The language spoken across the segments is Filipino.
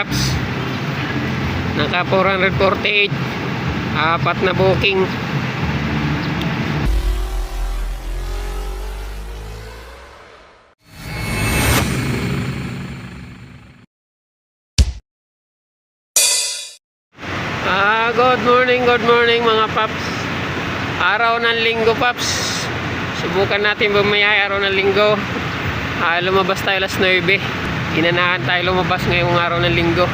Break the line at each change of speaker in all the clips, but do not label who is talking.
Paps. Naka 448. Apat na booking. Ah, good morning, good morning mga paps. Araw ng linggo paps. Subukan natin bumiyay araw ng linggo. Ah, lumabas tayo alas 9. Inanahan tayo lumabas ngayong araw ng linggo.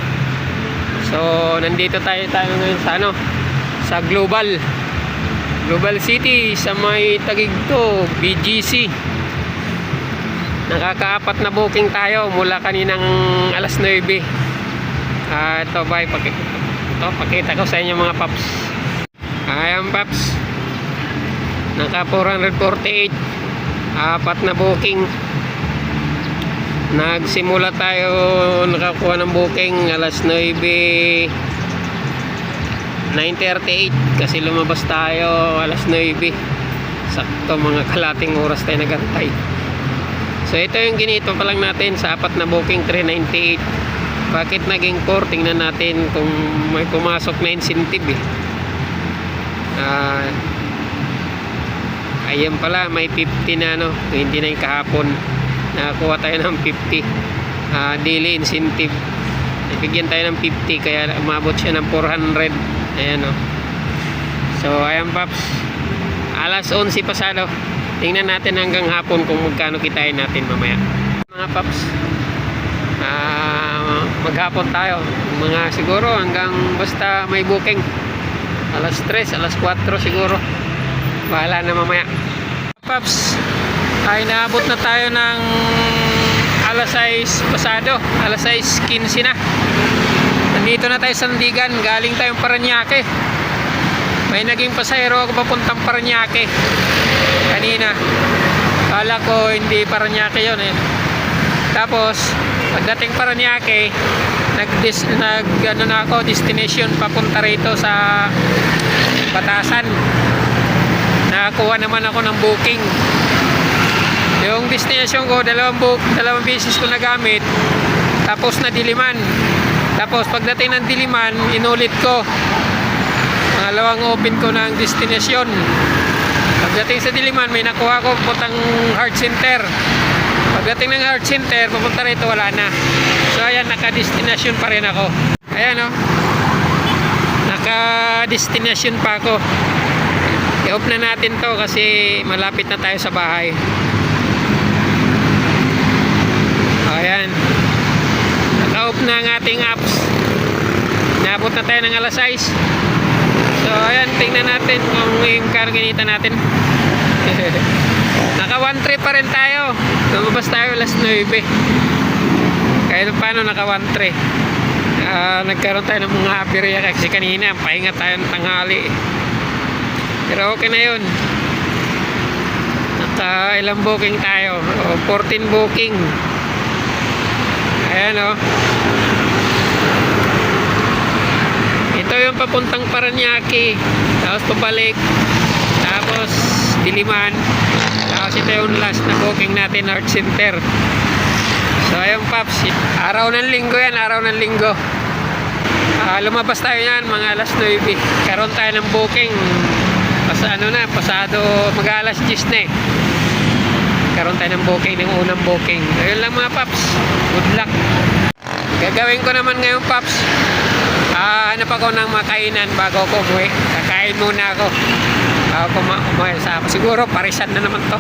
So, nandito tayo tayo ngayon sa ano? Sa Global. Global City sa may Tagigto, BGC. Nakakaapat na booking tayo mula kaninang alas 9. Ah, ito ba, paki ito, pakita ko sa inyo mga paps. Ayan paps. Naka 448. Apat na booking. Nagsimula tayo nakakuha ng booking alas 9 9.38 kasi lumabas tayo alas 9 sakto mga kalating oras tayo nagantay. So ito yung ginito pa lang natin sa apat na booking 398 bakit naging 4 tingnan natin kung may pumasok na incentive eh. Ah, ayan pala may 50 na na yung kahapon nakakuha tayo ng 50 ah, daily incentive. Nabigyan tayo ng 50 kaya umabot siya ng 400 ayan o so ayan paps. Alas 11 pasado tingnan natin hanggang hapon kung magkano kitain natin mamaya. Mga paps ah, maghapon tayo. Mga siguro hanggang basta may booking. Alas 3, alas 4 siguro. Bahala na mamaya. Paps ay naabot na tayo ng alas 6 pasado. Alas 6 15 na. Nandito na tayo sa Nandigan galing tayong Paranaque. May naging pasahero ako papuntang Paranaque. Kanina. Kala ko hindi Paranaque yun eh. Tapos pagdating Paranaque nag, nag ano na ako destination papunta rito sa Batasan. Nakakuha naman ako ng booking yung destination ko dalawang book dalawang beses ko nagamit tapos na diliman. Tapos pagdating ng diliman inulit ko. Pangalawang open ko ng destination pagdating sa diliman may nakuha ko putang heart center. Pagdating ng heart center pupunta rito wala na. So ayan naka destination pa rin ako. Ayan o naka destination pa ako. I-off na natin to kasi malapit na tayo sa bahay ayan. Naka-off na ang ating apps. Naabot na tayo ng alas 6 so ayan tingnan natin kung yung karganita natin. Naka 1 trip pa rin tayo. Lumabas tayo alas 9 kahit paano naka 1 trip. Ah, nagkaroon tayo ng mga aberya kasi kanina pahinga tayo ng tanghali. Pero okay na yun. Naka ilang booking tayo? O, 14 booking ayan o ito yung papuntang Paranaque. Tapos pabalik. Tapos Diliman. Tapos ito yung last na booking natin Art Center. So ayun paps. Araw ng linggo yan araw ng linggo. Ah, lumabas tayo yan mga alas 9 karoon tayo ng booking. Pasa ano na, pasado mag alas 10 na eh. Karoon tayo ng booking, ng unang booking. Ayun lang mga paps. Good luck. Gagawin ko naman ngayon paps. Ah, hanap ako ng makainan bago ako umuwi. Kakain muna ako. Bago ko ma- umuwi sa ako. Siguro parisan na naman to.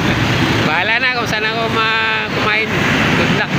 Bahala na kung saan ako ma- kumain. Good luck.